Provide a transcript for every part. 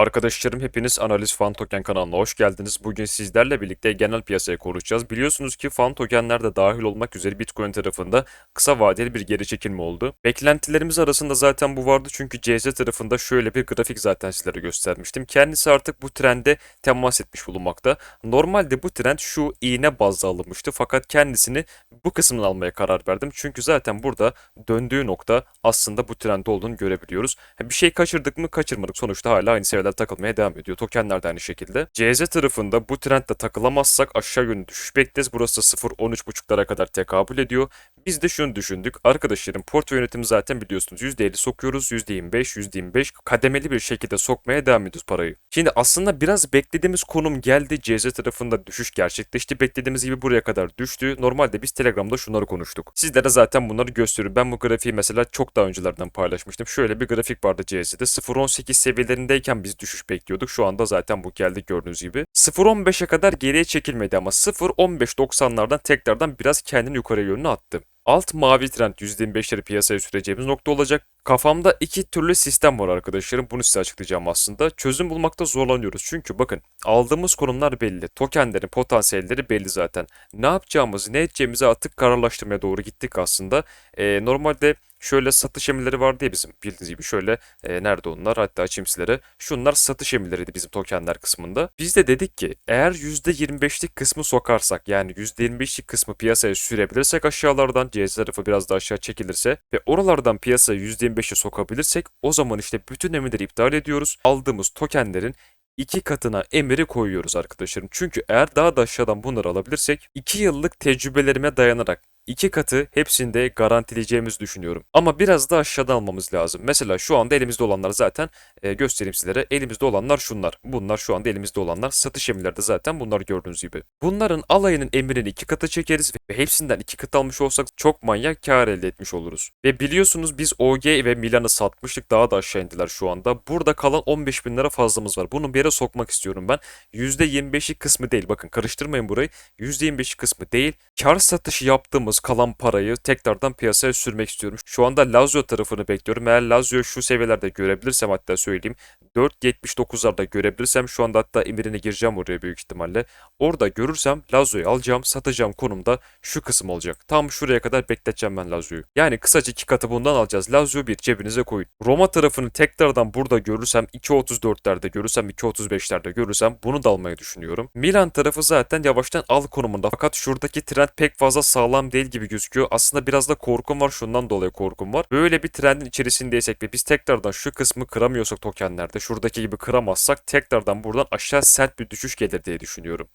Arkadaşlarım hepiniz Analiz Fan Token kanalına hoş geldiniz. Bugün sizlerle birlikte genel piyasaya konuşacağız. Biliyorsunuz ki fan tokenler de dahil olmak üzere Bitcoin tarafında kısa vadeli bir geri çekilme oldu. Beklentilerimiz arasında zaten bu vardı çünkü CZ tarafında şöyle bir grafik zaten sizlere göstermiştim. Kendisi artık bu trende temas etmiş bulunmakta. Normalde bu trend şu iğne bazlı alınmıştı fakat kendisini bu kısmını almaya karar verdim. Çünkü zaten burada döndüğü nokta aslında bu trende olduğunu görebiliyoruz. Bir şey kaçırdık mı kaçırmadık sonuçta hala aynı seviyeler takılmaya devam ediyor. Tokenler de aynı şekilde. CZ tarafında bu trendle takılamazsak aşağı yönlü düşüş bekleriz. Burası 0.13.5'lara kadar tekabül ediyor. Biz de şunu düşündük. Arkadaşlarım portföy yönetimi zaten biliyorsunuz %50 sokuyoruz. %25, %25 kademeli bir şekilde sokmaya devam ediyoruz parayı. Şimdi aslında biraz beklediğimiz konum geldi. CZ tarafında düşüş gerçekleşti. Beklediğimiz gibi buraya kadar düştü. Normalde biz Telegram'da şunları konuştuk. Sizlere zaten bunları gösteriyorum. Ben bu grafiği mesela çok daha öncelerden paylaşmıştım. Şöyle bir grafik vardı CZ'de. 0.18 seviyelerindeyken biz düşüş bekliyorduk. Şu anda zaten bu geldi gördüğünüz gibi. 0.15'e kadar geriye çekilmedi ama 0.15.90'lardan tekrardan biraz kendini yukarı yönlü attı. Alt mavi trend %25'leri piyasaya süreceğimiz nokta olacak. Kafamda iki türlü sistem var arkadaşlarım. Bunu size açıklayacağım aslında. Çözüm bulmakta zorlanıyoruz. Çünkü bakın aldığımız konumlar belli. Tokenlerin potansiyelleri belli zaten. Ne yapacağımızı, ne edeceğimizi artık kararlaştırmaya doğru gittik aslında. Ee, normalde şöyle satış emirleri vardı ya bizim bildiğiniz gibi şöyle e, nerede onlar hatta açayım sizlere. Şunlar satış emirleriydi bizim tokenler kısmında. Biz de dedik ki eğer %25'lik kısmı sokarsak yani %25'lik kısmı piyasaya sürebilirsek aşağılardan CS tarafı biraz daha aşağı çekilirse ve oralardan piyasaya %25'e sokabilirsek o zaman işte bütün emirleri iptal ediyoruz. Aldığımız tokenlerin iki katına emiri koyuyoruz arkadaşlarım. Çünkü eğer daha da aşağıdan bunları alabilirsek 2 yıllık tecrübelerime dayanarak iki katı hepsinde garantileyeceğimizi düşünüyorum. Ama biraz da aşağıdan almamız lazım. Mesela şu anda elimizde olanlar zaten e, göstereyim sizlere. Elimizde olanlar şunlar. Bunlar şu anda elimizde olanlar. Satış emirleri de zaten bunlar gördüğünüz gibi. Bunların alayının emirini iki katı çekeriz ve hepsinden iki katı almış olsak çok manyak kar elde etmiş oluruz. Ve biliyorsunuz biz OG ve Milan'ı satmıştık. Daha da aşağı indiler şu anda. Burada kalan 15 bin lira fazlamız var. Bunu bir yere sokmak istiyorum ben. %25'i kısmı değil. Bakın karıştırmayın burayı. %25'i kısmı değil. Kar satışı yaptığımız kalan parayı tekrardan piyasaya sürmek istiyorum. Şu anda Lazio tarafını bekliyorum. Eğer Lazio şu seviyelerde görebilirsem hatta söyleyeyim. 4.79'larda görebilirsem şu anda hatta emirini gireceğim oraya büyük ihtimalle. Orada görürsem Lazio'yu alacağım, satacağım konumda şu kısım olacak. Tam şuraya kadar bekleteceğim ben Lazio'yu. Yani kısaca iki katı bundan alacağız. Lazio bir cebinize koyun. Roma tarafını tekrardan burada görürsem 2.34'lerde görürsem 2.35'lerde görürsem bunu da almayı düşünüyorum. Milan tarafı zaten yavaştan al konumunda. Fakat şuradaki trend pek fazla sağlam değil gibi gözüküyor. Aslında biraz da korkum var. Şundan dolayı korkum var. Böyle bir trendin içerisindeysek ve biz tekrardan şu kısmı kıramıyorsak tokenlerde şuradaki gibi kıramazsak tekrardan buradan aşağı sert bir düşüş gelir diye düşünüyorum.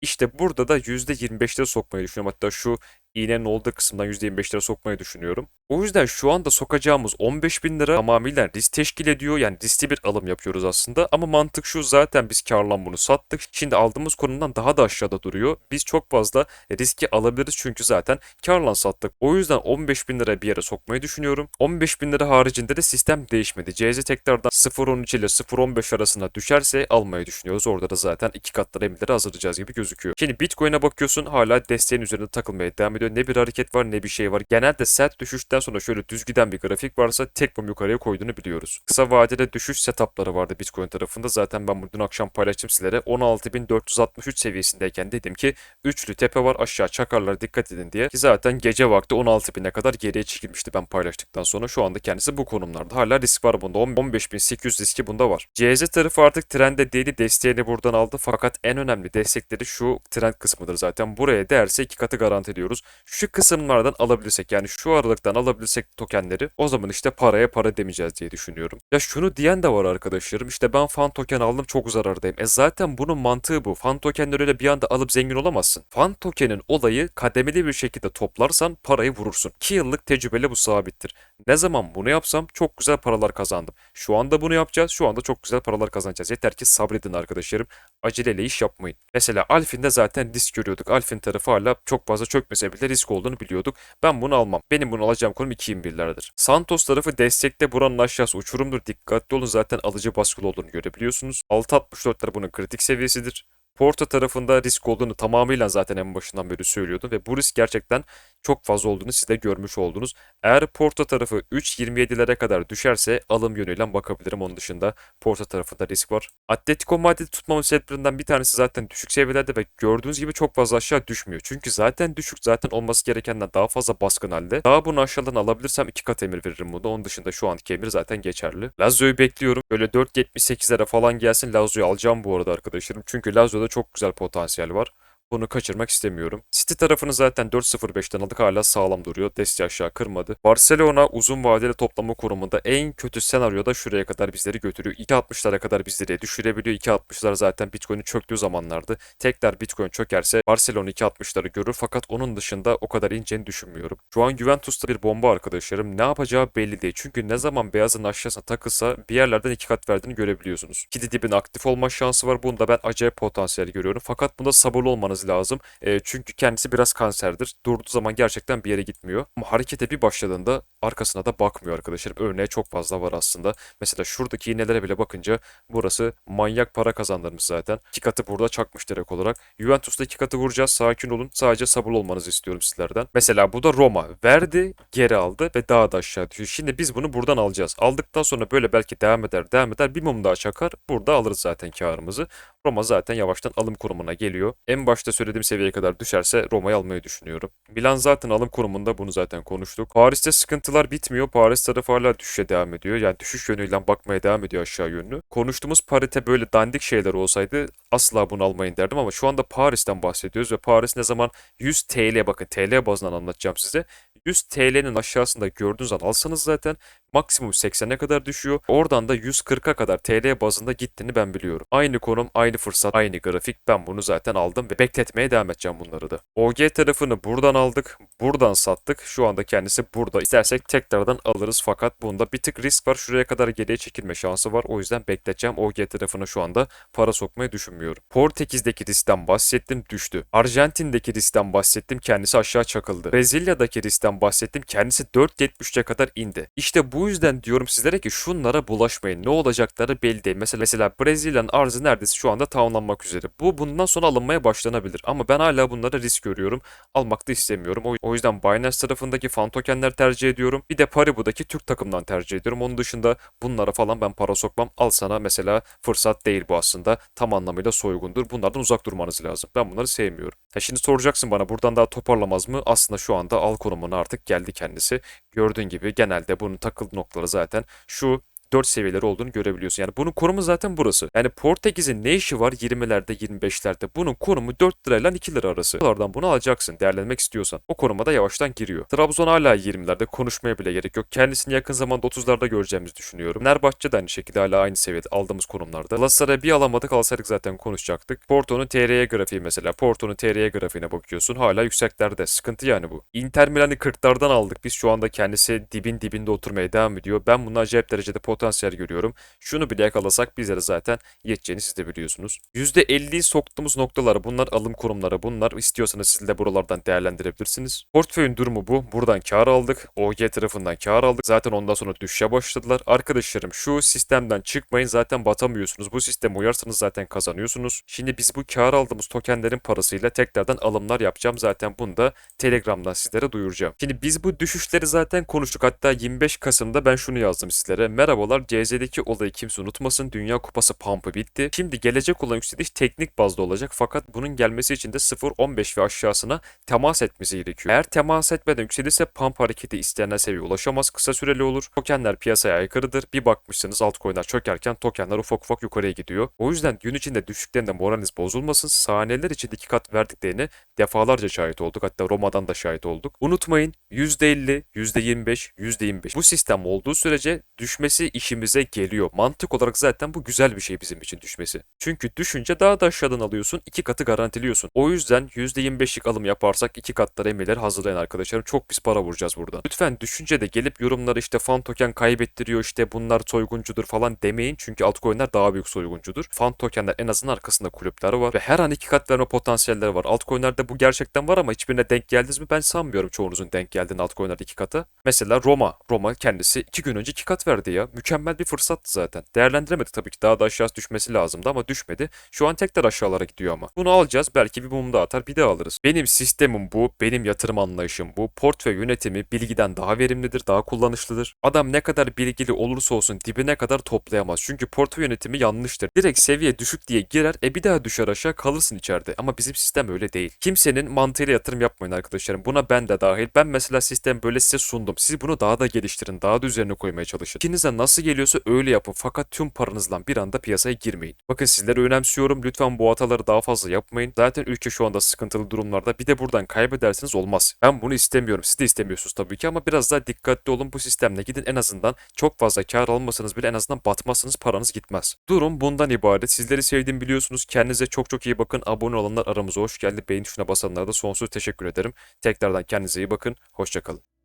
İşte burada da %25'lere sokmayı düşünüyorum. Hatta şu iğnenin olduğu kısımdan %25'lere sokmayı düşünüyorum. O yüzden şu anda sokacağımız 15 bin lira tamamıyla risk teşkil ediyor. Yani riskli bir alım yapıyoruz aslında. Ama mantık şu zaten biz karlan bunu sattık. Şimdi aldığımız konumdan daha da aşağıda duruyor. Biz çok fazla riski alabiliriz çünkü zaten karlan sattık. O yüzden 15 bin lira bir yere sokmayı düşünüyorum. 15 bin lira haricinde de sistem değişmedi. CZ tekrardan 0.13 ile 0.15 arasında düşerse almayı düşünüyoruz. Orada da zaten iki katları emirleri hazırlayacağız gibi gözüküyor. Şimdi Bitcoin'e bakıyorsun hala desteğin üzerinde takılmaya devam ediyor. Ne bir hareket var ne bir şey var. Genelde sert düşüşten sonra şöyle düz giden bir grafik varsa tek bum yukarıya koyduğunu biliyoruz. Kısa vadede düşüş setupları vardı Bitcoin tarafında. Zaten ben bunu akşam paylaştım sizlere. 16.463 seviyesindeyken dedim ki üçlü tepe var aşağı çakarlara dikkat edin diye. Ki zaten gece vakti 16.000'e kadar geriye çekilmişti ben paylaştıktan sonra. Şu anda kendisi bu konumlarda. Hala risk var bunda. 15.800 riski bunda var. CZ tarafı artık trende değil desteğini buradan aldı. Fakat en önemli destekleri şu trend kısmıdır zaten. Buraya değerse iki katı garanti ediyoruz. Şu kısımlardan alabilirsek yani şu aralıktan alabilirsek tokenleri o zaman işte paraya para demeyeceğiz diye düşünüyorum. Ya şunu diyen de var arkadaşlarım. İşte ben fan token aldım çok zarardayım. E zaten bunun mantığı bu. Fan tokenleri öyle bir anda alıp zengin olamazsın. Fan tokenin olayı kademeli bir şekilde toplarsan parayı vurursun. 2 yıllık tecrübeyle bu sabittir. Ne zaman bunu yapsam çok güzel paralar kazandım. Şu anda bunu yapacağız. Şu anda çok güzel paralar kazanacağız. Yeter ki sabredin arkadaşlarım. Aceleyle iş yapmayın. Mesela Alfin'de zaten risk görüyorduk. Alfin tarafı hala çok fazla çökmese bile risk olduğunu biliyorduk. Ben bunu almam. Benim bunu alacağım konum 2.21'lerdir. Santos tarafı destekte buranın aşağısı uçurumdur. Dikkatli olun zaten alıcı baskılı olduğunu görebiliyorsunuz. 6.64'ler bunun kritik seviyesidir. Porto tarafında risk olduğunu tamamıyla zaten en başından beri söylüyordum ve bu risk gerçekten çok fazla olduğunu siz de görmüş oldunuz. Eğer Porto tarafı 3.27'lere kadar düşerse alım yönüyle bakabilirim. Onun dışında Porto tarafında risk var. Atletico Madrid tutmamın sebeplerinden bir tanesi zaten düşük seviyelerde ve gördüğünüz gibi çok fazla aşağı düşmüyor. Çünkü zaten düşük zaten olması gerekenden daha fazla baskın halde. Daha bunu aşağıdan alabilirsem iki kat emir veririm burada. Onun dışında şu anki emir zaten geçerli. Lazio'yu bekliyorum. Böyle 4.78'lere falan gelsin. Lazio'yu alacağım bu arada arkadaşlarım. Çünkü Lazio'da çok güzel potansiyel var. Bunu kaçırmak istemiyorum. City tarafını zaten 4.05'ten aldık hala sağlam duruyor. Desti aşağı kırmadı. Barcelona uzun vadeli toplama kurumunda en kötü senaryoda şuraya kadar bizleri götürüyor. 2.60'lara kadar bizleri düşürebiliyor. 2.60'lar zaten Bitcoin'in çöktüğü zamanlardı. Tekrar Bitcoin çökerse Barcelona 2.60'ları görür fakat onun dışında o kadar ineceğini düşünmüyorum. Şu an Juventus'ta bir bomba arkadaşlarım. Ne yapacağı belli değil. Çünkü ne zaman beyazın aşağısına takılsa bir yerlerden iki kat verdiğini görebiliyorsunuz. Kidi dibin aktif olma şansı var. Bunda ben acayip potansiyel görüyorum. Fakat bunda sabırlı olmanız lazım. E, çünkü kendisi biraz kanserdir. Durduğu zaman gerçekten bir yere gitmiyor. Ama harekete bir başladığında arkasına da bakmıyor arkadaşlar. Örneği çok fazla var aslında. Mesela şuradaki iğnelere bile bakınca burası manyak para kazandırmış zaten. İki katı burada çakmış direkt olarak. Juventus'ta iki katı vuracağız. Sakin olun. Sadece sabırlı olmanızı istiyorum sizlerden. Mesela bu da Roma. Verdi, geri aldı ve daha da aşağı düşüyor. Şimdi biz bunu buradan alacağız. Aldıktan sonra böyle belki devam eder, devam eder. Bir mum daha çakar. Burada alırız zaten karımızı. Roma zaten yavaştan alım kurumuna geliyor. En başta söylediğim seviyeye kadar düşerse Roma'yı almayı düşünüyorum. Milan zaten alım kurumunda bunu zaten konuştuk. Paris'te sıkıntılar bitmiyor. Paris tarafı hala düşüşe devam ediyor. Yani düşüş yönüyle bakmaya devam ediyor aşağı yönlü. Konuştuğumuz parite böyle dandik şeyler olsaydı asla bunu almayın derdim ama şu anda Paris'ten bahsediyoruz ve Paris ne zaman 100 TL bakın TL bazından anlatacağım size. 100 TL'nin aşağısında gördüğünüz an alsanız zaten maksimum 80'e kadar düşüyor. Oradan da 140'a kadar TL bazında gittiğini ben biliyorum. Aynı konum, aynı fırsat, aynı grafik. Ben bunu zaten aldım ve bekletmeye devam edeceğim bunları da. OG tarafını buradan aldık, buradan sattık. Şu anda kendisi burada. İstersek tekrardan alırız fakat bunda bir tık risk var. Şuraya kadar geriye çekilme şansı var. O yüzden bekleteceğim. OG tarafına şu anda para sokmayı düşünmüyorum. Portekiz'deki riskten bahsettim düştü. Arjantin'deki riskten bahsettim kendisi aşağı çakıldı. Brezilya'daki riskten bahsettim kendisi 4.73'e kadar indi. İşte bu yüzden diyorum sizlere ki şunlara bulaşmayın. Ne olacakları belli değil. Mesela, mesela Brezilya'nın arzı neredeyse şu anda tamamlanmak üzere. Bu bundan sonra alınmaya başlanabilir. Ama ben hala bunlara risk görüyorum. Almak da istemiyorum. O, o yüzden Binance tarafındaki fan tokenler tercih ediyorum. Bir de Paribu'daki Türk takımdan tercih ediyorum. Onun dışında bunlara falan ben para sokmam. Al sana mesela fırsat değil bu aslında. Tam anlamıyla soygundur. Bunlardan uzak durmanız lazım. Ben bunları sevmiyorum. Ha şimdi soracaksın bana buradan daha toparlamaz mı? Aslında şu anda al konumuna artık geldi kendisi. Gördüğün gibi genelde bunun takıldığı noktaları zaten şu 4 seviyeleri olduğunu görebiliyorsun. Yani bunun konumu zaten burası. Yani Portekiz'in ne işi var 20'lerde 25'lerde? Bunun konumu 4 lirayla 2 lira arası. Buralardan bunu alacaksın değerlenmek istiyorsan. O konuma da yavaştan giriyor. Trabzon hala 20'lerde konuşmaya bile gerek yok. Kendisini yakın zamanda 30'larda göreceğimizi düşünüyorum. Fenerbahçe de aynı şekilde hala aynı seviyede aldığımız konumlarda. Galatasaray'ı bir alamadık alsaydık zaten konuşacaktık. Porto'nun TR'ye grafiği mesela. Porto'nun TR'ye grafiğine bakıyorsun. Hala yükseklerde. Sıkıntı yani bu. Inter Milan'ı 40'lardan aldık. Biz şu anda kendisi dibin dibinde oturmaya devam ediyor. Ben bunu acayip derecede potansiyel görüyorum. Şunu bile yakalasak bizlere zaten yeteceğini siz de biliyorsunuz. %50'yi soktuğumuz noktalar bunlar alım kurumları bunlar. İstiyorsanız siz de buralardan değerlendirebilirsiniz. Portföyün durumu bu. Buradan kar aldık. OG tarafından kar aldık. Zaten ondan sonra düşüşe başladılar. Arkadaşlarım şu sistemden çıkmayın zaten batamıyorsunuz. Bu sisteme uyarsanız zaten kazanıyorsunuz. Şimdi biz bu kar aldığımız tokenlerin parasıyla tekrardan alımlar yapacağım. Zaten bunu da Telegram'dan sizlere duyuracağım. Şimdi biz bu düşüşleri zaten konuştuk. Hatta 25 Kasım'da ben şunu yazdım sizlere. Merhabalar CZ'deki olayı kimse unutmasın. Dünya Kupası pump'ı bitti. Şimdi gelecek olan yükseliş teknik bazda olacak fakat bunun gelmesi için de 0.15 ve aşağısına temas etmesi gerekiyor. Eğer temas etmeden yükselirse pump hareketi istenilen seviyeye ulaşamaz. Kısa süreli olur. Tokenler piyasaya aykırıdır. Bir bakmışsınız altcoin'ler çökerken tokenler ufak ufak yukarıya gidiyor. O yüzden gün içinde düştüklerinde moraliniz bozulmasın. Saniyeler içinde iki kat verdiklerini defalarca şahit olduk. Hatta Roma'dan da şahit olduk. Unutmayın %50, %25, %25. Bu sistem olduğu sürece düşmesi işimize geliyor. Mantık olarak zaten bu güzel bir şey bizim için düşmesi. Çünkü düşünce daha da aşağıdan alıyorsun. iki katı garantiliyorsun. O yüzden %25'lik alım yaparsak iki katları emirleri hazırlayın arkadaşlarım. Çok pis para vuracağız buradan. Lütfen düşünce de gelip yorumları işte fan token kaybettiriyor işte bunlar soyguncudur falan demeyin. Çünkü altcoin'ler daha büyük soyguncudur. Fan tokenler en azından arkasında kulüpler var ve her an iki kat verme potansiyelleri var. Altcoin'lerde bu gerçekten var ama hiçbirine denk geldiniz mi? Ben sanmıyorum çoğunuzun denk geldiğini altcoin'lerde iki katı. Mesela Roma. Roma kendisi iki gün önce iki kat verdi ya. Mükemmel bir fırsattı zaten. Değerlendiremedik tabii ki daha da aşağı düşmesi lazımdı ama düşmedi. Şu an tekrar aşağılara gidiyor ama. Bunu alacağız belki bir mum daha atar bir daha alırız. Benim sistemim bu. Benim yatırım anlayışım bu. Portföy yönetimi bilgiden daha verimlidir, daha kullanışlıdır. Adam ne kadar bilgili olursa olsun dibine kadar toplayamaz. Çünkü portföy yönetimi yanlıştır. Direkt seviye düşük diye girer e bir daha düşer aşağı kalırsın içeride. Ama bizim sistem öyle değil. Kimsenin mantığıyla yatırım yapmayın arkadaşlarım. Buna ben de dahil. Ben mesela sistem böyle size sundum. Siz bunu daha da geliştirin. Daha da üzerine koymaya çalışın. İkinize nasıl geliyorsa öyle yapın. Fakat tüm paranızla bir anda piyasaya girmeyin. Bakın sizleri önemsiyorum. Lütfen bu hataları daha fazla yapmayın. Zaten ülke şu anda sıkıntılı durumlarda. Bir de buradan kaybedersiniz olmaz. Ben bunu istemiyorum. Siz de istemiyorsunuz tabii ki ama biraz daha dikkatli olun bu sistemle. Gidin en azından çok fazla kar almasanız bile en azından batmazsınız paranız gitmez. Durum bundan ibaret. Sizleri sevdiğimi biliyorsunuz. Kendinize çok çok iyi bakın. Abone olanlar aramıza hoş geldi. Beğen tuşuna basanlara da sonsuz teşekkür ederim. Tekrardan kendinize iyi bakın. Hoşçakalın.